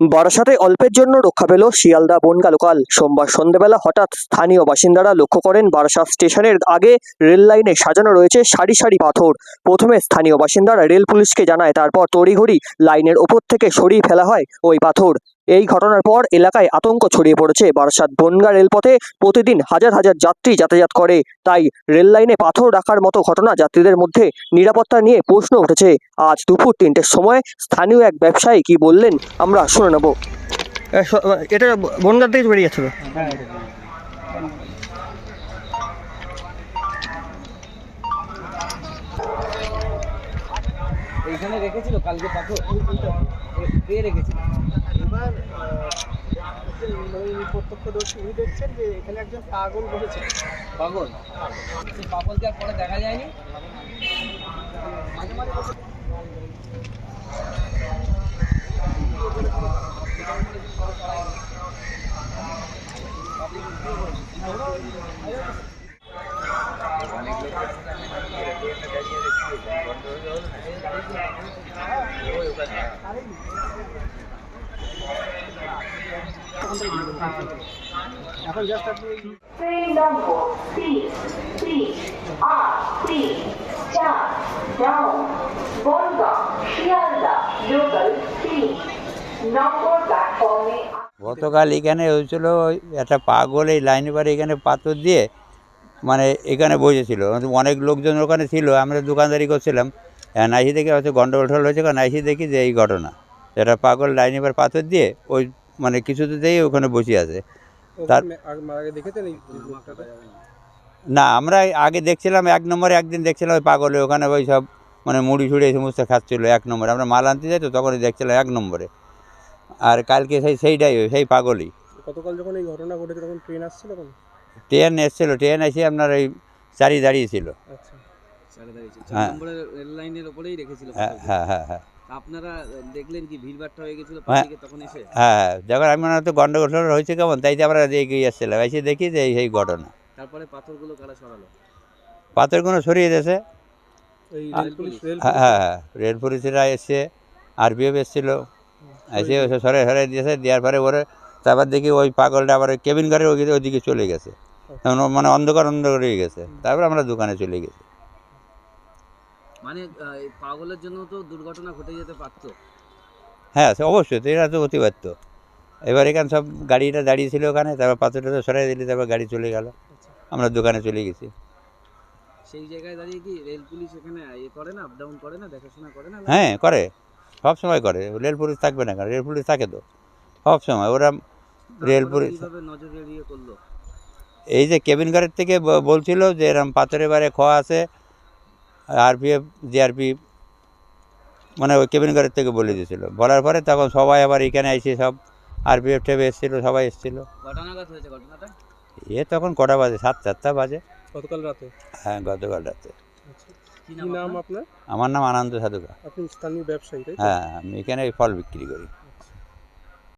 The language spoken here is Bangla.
বারাসাতে অল্পের জন্য রক্ষা পেল শিয়ালদা বনগা লোকাল সোমবার সন্ধ্যেবেলা হঠাৎ স্থানীয় বাসিন্দারা লক্ষ্য করেন বারাসাত স্টেশনের আগে রেল লাইনে সাজানো রয়েছে সারি সারি পাথর। প্রথমে স্থানীয় বাসিন্দারা রেল পুলিশকে জানায়, তারপর তড়িঘড়ি লাইনের ওপর থেকে সরিয়ে ফেলা হয় ওই পাথর। এই ঘটনার পর এলাকায় আতঙ্ক ছড়িয়ে পড়েছে। বারাসাত বনগা রেলপথে প্রতিদিন হাজার হাজার যাত্রী যাতায়াত করে। তাই রেল লাইনে পাথর রাখার মতো ঘটনা যাত্রীদের মধ্যে নিরাপত্তা নিয়ে প্রশ্ন উঠেছে। আজ দুপুর তিনটের সময় স্থানীয় এক ব্যবসায়ী কি বললেন আমরা শুনে নেব। এটা বনগাঁ থেকে বেরিয়ে যাচ্ছিল এইখানে রেখেছিল কালকে পাথর। রেখেছিল? মানে প্রত্যক্ষদর্শী উনি দেখছেন যে এখানে একজন পাগল বসেছে। পাগল? সেই পাগলকে আর পরে দেখা যায়নি? এখন জাস্ট আপনি থ্রি নম্বর গতকাল এখানে হয়েছিল একটা পাগল এই লাইনে পারে এখানে পাথর দিয়ে মানে এখানে বসেছিল। অনেক লোকজন ওখানে ছিল, আমরা দোকানদারি করছিলাম। নাইসি দেখে হয়তো গন্ডগোল হয়েছে, কারণ নাইসি দেখি যে এই ঘটনা। এটা পাগল লাইনে পার পাথর দিয়ে ওই মানে কিছুতেই ওখানে বসে আছে। তার-? না আমরা আগে দেখছিলাম এক নম্বরে একদিন দেখছিলাম ওই পাগলে ওখানে ওই সব মানে মুড়ি ছুড়ি এই সমস্ত খাচ্ছিলো এক নম্বরে। আমরা মাল আনতে যাই তো তখনই দেখছিলাম এক নম্বরে। আর কালকে সেই সেইটাই সেই পাগলই। গতকাল যখন এই ঘটনা ঘটেছে তখন ট্রেন আসছিল ট্রেন এসেছিল ট্রেন এসে আপনার ওই চারি দাঁড়িয়েছিল। আচ্ছা। হ্যাঁ। নম্বরের রেল লাইনের ওপরেই রেখেছিল হ্যাঁ পাথরকে। হ্যাঁ হ্যাঁ হ্যাঁ। আপনারা দেখলেন কি ভিড়ভাট্টা হয়ে গেছিল হ্যাঁ। পাবলিকে তখন এসে? হ্যাঁ যখন আমি মনে হতো গন্ডগোল হয়েছে কেমন তাই আমরা এগিয়ে আসছিলাম এসে দেখি যে এই সেই ঘটনা। তারপরে পাথরগুলো কারা সরালো? পাথরগুলো সরিয়ে দিয়েছে। হ্যাঁ হ্যাঁ হ্যাঁ রেল পুলিশরা এসছে আরপিএফ এসেছিল। এসে ওসে সরে সরে দিয়েছে দেওয়ার পরে ওরে তারপর দেখি ওই পাগলটা আবার কেবিন ওই ওইদিকে চলে গেছে। তখন মানে অন্ধকার অন্ধকার হয়ে গেছে। তারপর আমরা দোকানে চলে গেছি। মানে পাগলের জন্য তো দুর্ঘটনা ঘটে যেতে পারতো। হ্যাঁ সে অবশ্যই তো এরা তো অতি ব্যর্থ এবার এখানে সব গাড়িটা দাঁড়িয়েছিল ওখানে তারপর পাথরটা তো সরাই দিলে তারপর গাড়ি চলে গেল। আমরা দোকানে চলে গেছি। সেই জায়গায় দাঁড়িয়ে কি রেল পুলিশ এখানে ইয়ে করে না আপ ডাউন করে না দেখাশোনা করে না? হ্যাঁ করে। সব সময় করে। রেল পুলিশ থাকবে না কেন? রেল পুলিশ থাকে তো। সব সময় ওরা রেল পুলিশ নজর এড়িয়ে করল। এই যে কেবিন ঘরের থেকে বলছিল যে এরম পাথরের বারে খোয়া আছে আরপিএফ জিআরপি মানে ওই কেবিন ঘরের থেকে বলে দিয়েছিল। বলার পরে তখন সবাই আবার এখানে এসে সব আরপিএফ টেপে এসেছিল সবাই এসেছিল। এ তখন কটা বাজে? সাত চারটা বাজে। গতকাল রাতে? হ্যাঁ গতকাল রাতে। আচ্ছা। নাম? আপনার? আমার নাম আনন্দ সাধুকা আপনি স্থানীয় ব্যবসায়ী হ্যাঁ আমি এখানে ফল বিক্রি করি।